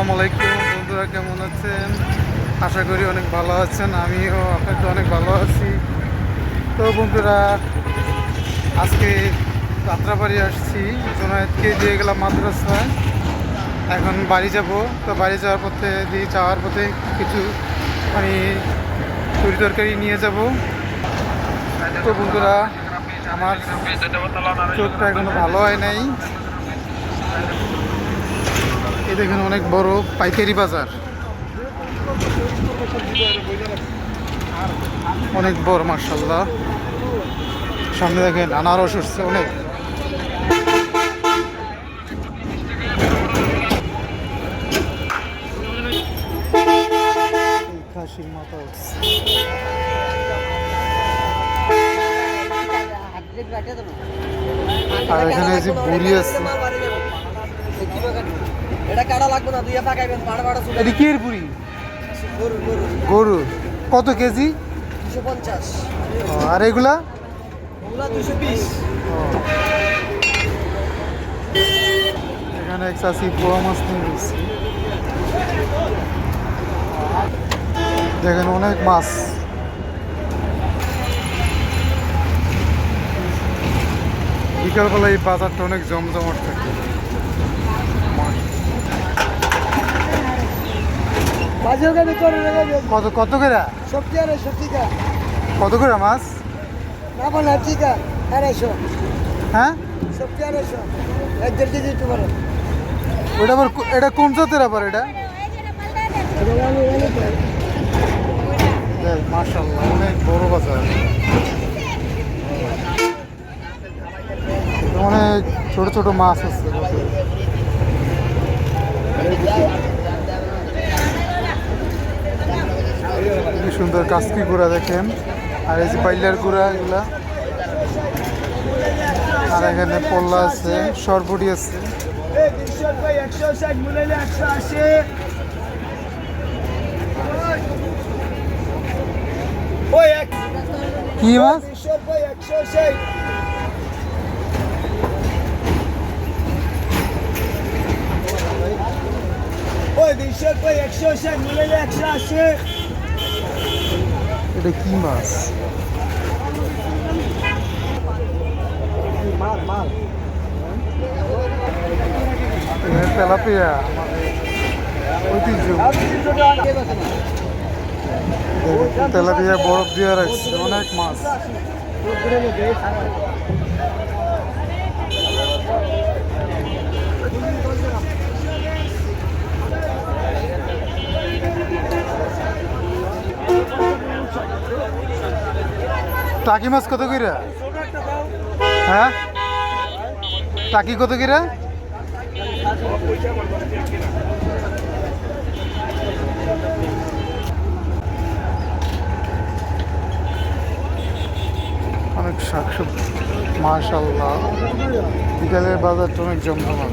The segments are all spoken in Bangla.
আসসালামু আলাইকুম, বন্ধুরা কেমন আছেন? আশা করি অনেক ভালো আছেন, আমিও আপনাকে অনেক ভালো আছি। তো বন্ধুরা, আজকে যাত্রাবাড়ি আসছি জোনায়েতকে দিয়ে গেলাম মাদ্রাসায়। এখন বাড়ি যাব, তো বাড়ি যাওয়ার পথে, দিয়ে যাওয়ার পথে কিছু আমি তরি তরকারি নিয়ে যাব। তো বন্ধুরা, আমার চোখটা এখনও ভালো হয় নাই। দেখুন অনেক বড় পাইকারি বাজার। অনেক বড় মার্শাল্লাহ সামনে দেখেন আনারস উঠছে অনেক। মাথা আর এখানে যে বুড়ি আছে। এটা কাটা লাগবে না দুইয়া পাকাইবেন পাড়া পাড়া চুলে এটি কি এর বুড়ি গরু গরু গরু কত কেজি? আর এগুলা? এখানে এক চাষি পোয়া মাছ নিয়ে গেছি। দেখেন অনেক মাছ। বিকালবেলা এই বাজারটা অনেক জমজমাট থাকে। বাজার গাড়ি করে কত কত করে? সবজি আর সবজি কা কত করে মাছ? না বলা আছে আড়াইশো হ্যাঁ? সবজি আড়াইশো এক দেড় কেজি একটু বড় ওটা আবার এটা কোন জাতের আবার এটা? মার্শাল্লাহ অনেক বড় বাজার। অনেক ছোট ছোট মাছ আছে। সুন্দর কাস্কি গুঁড়া দেখেন। আর এই যে বাইলার গুঁড়া এগুলা। আর এখানে পল্লা আছে সরবটি আছে। তিনশো রুপাই একশো ষাট মূল্য একশো আশি ওই এক কি মাছ তিনশো রুপাই একশো ষাট ওই তিনশো রুপাই একশো ষাট মূল্য একশো আশি। এটা কি মাছ? তেলাপিয়া। ঐতিহ্য। তেলাপিয়া বরফ দিয়ে রাখছে। অনেক মাছ। টাকি মাছ কত কইরা হ্যাঁ? টাকি কত কইরা অনেক শাকসবজি মাশাল্লাহ বিকালের বাজারটা অনেক জমজমাট।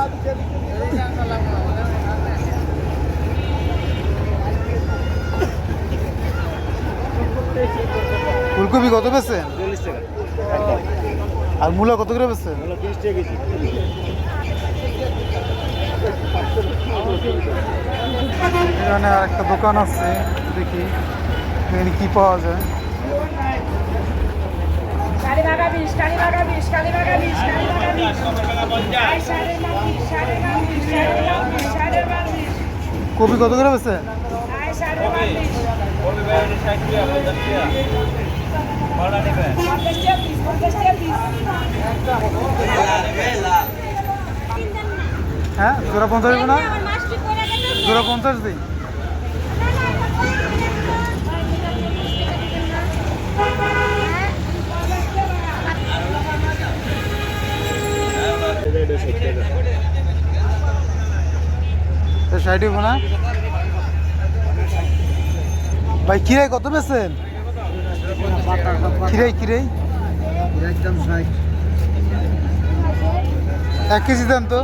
ফুলকপি কত পেয়েছেন আর মূলা কত করে পেয়েছেন এখানে আর একটা দোকান আছে দেখি এখানে কি পাওয়া যায়। কপি কত করে পেয়েছেন হ্যাঁ জোড়া পঞ্চাশ না? জোড়া পঞ্চাশ দিই। ষাট না? ভাই কিরায় কত বেছেন কিরাই কিরাই? এক কেজি দেন তো।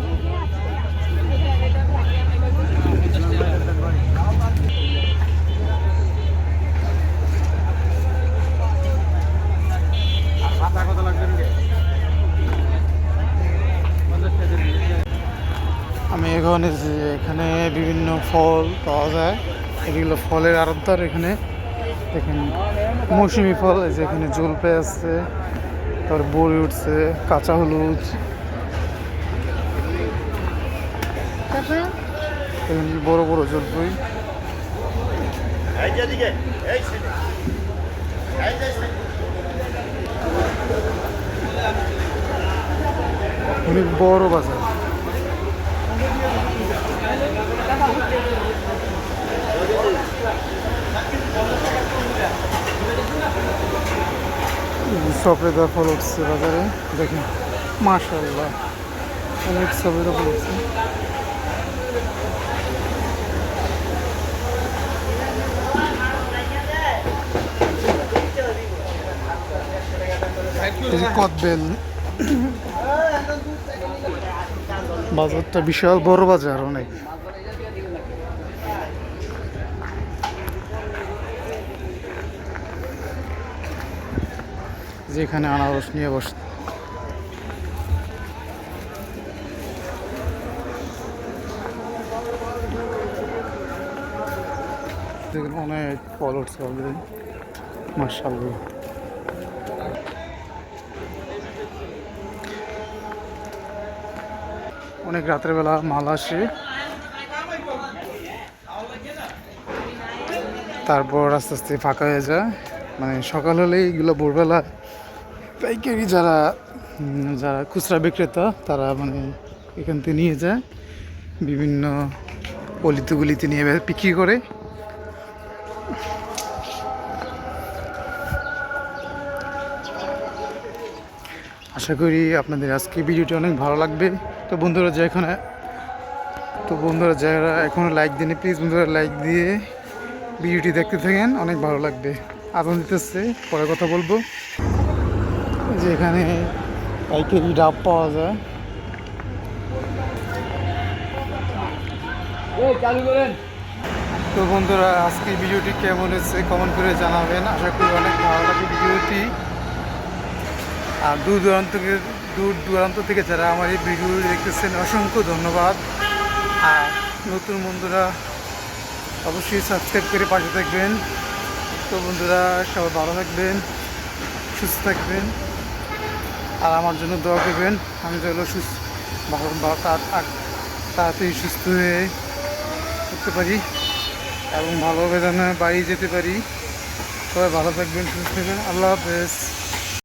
আমি এখানে এখানে বিভিন্ন ফল পাওয়া যায়। এগুলো ফলের আড়তদার এখানে। দেখেন। মৌসুমি ফল এই যে এখানে জলপাই আছে তারপর বড়ি উঠছে কাঁচা হলুদ। বড় বড় জলপাই অনেক বড় বাজার। সফেদা ফল উঠছে বাজারে দেখেন অনেক সফেদা ফল উঠছে বাজারটা বিশাল বড় বাজার অনেক। যেখানে আনারস নিয়ে বস। অনেক ফল উঠছে অলরেডি অনেক রাতের বেলা মাল আসে। তারপর আস্তে আস্তে ফাঁকা হয়ে যায়। মানে সকাল হলেই এগুলো ভোরবেলা পাইকারি যারা যারা খুচরা বিক্রেতা, তারা মানে এখান থেকে নিয়ে যায়। বিভিন্ন অলিতগুলিতে নিয়ে বিক্রি করে। আশা করি আপনাদের আজকে ভিডিওটি অনেক ভালো লাগবে। তো বন্ধুরা, যে এখানে তো বন্ধুরা, যারা এখনও লাইক দেন প্লিজ বন্ধুরা লাইক দিয়ে ভিডিওটি দেখতে থাকেন। অনেক ভালো লাগবে। আজান দিতেছে। পরে কথা বলব। এই যে এখানে পাইকারি ডাব পাওয়া যায়। তো বন্ধুরা আজকে ভিডিওটি কেমন হয়েছে কমেন্ট করে জানাবেন। আশা করি অনেক ভালো লাগে ভিডিওটি। আর দূর দূরান্ত থেকে দূর দূরান্ত থেকে যারা আমার এই ভিডিও দেখতেছেন অসংখ্য ধন্যবাদ। আর নতুন বন্ধুরা অবশ্যই সাবস্ক্রাইব করে পাশে থাকবেন। তো বন্ধুরা সবাই ভালো থাকবেন সুস্থ থাকবেন। আর আমার জন্য দোয়া করবেন। আমি যেন সুস্থ ভালো ভালো তাড়াতাড়ি সুস্থ হয়ে করতে পারি এবং ভালোভাবে যেন বাড়ি যেতে পারি। সবাই ভালো থাকবেন, সুস্থ থাকবেন। আল্লাহ হাফেজ।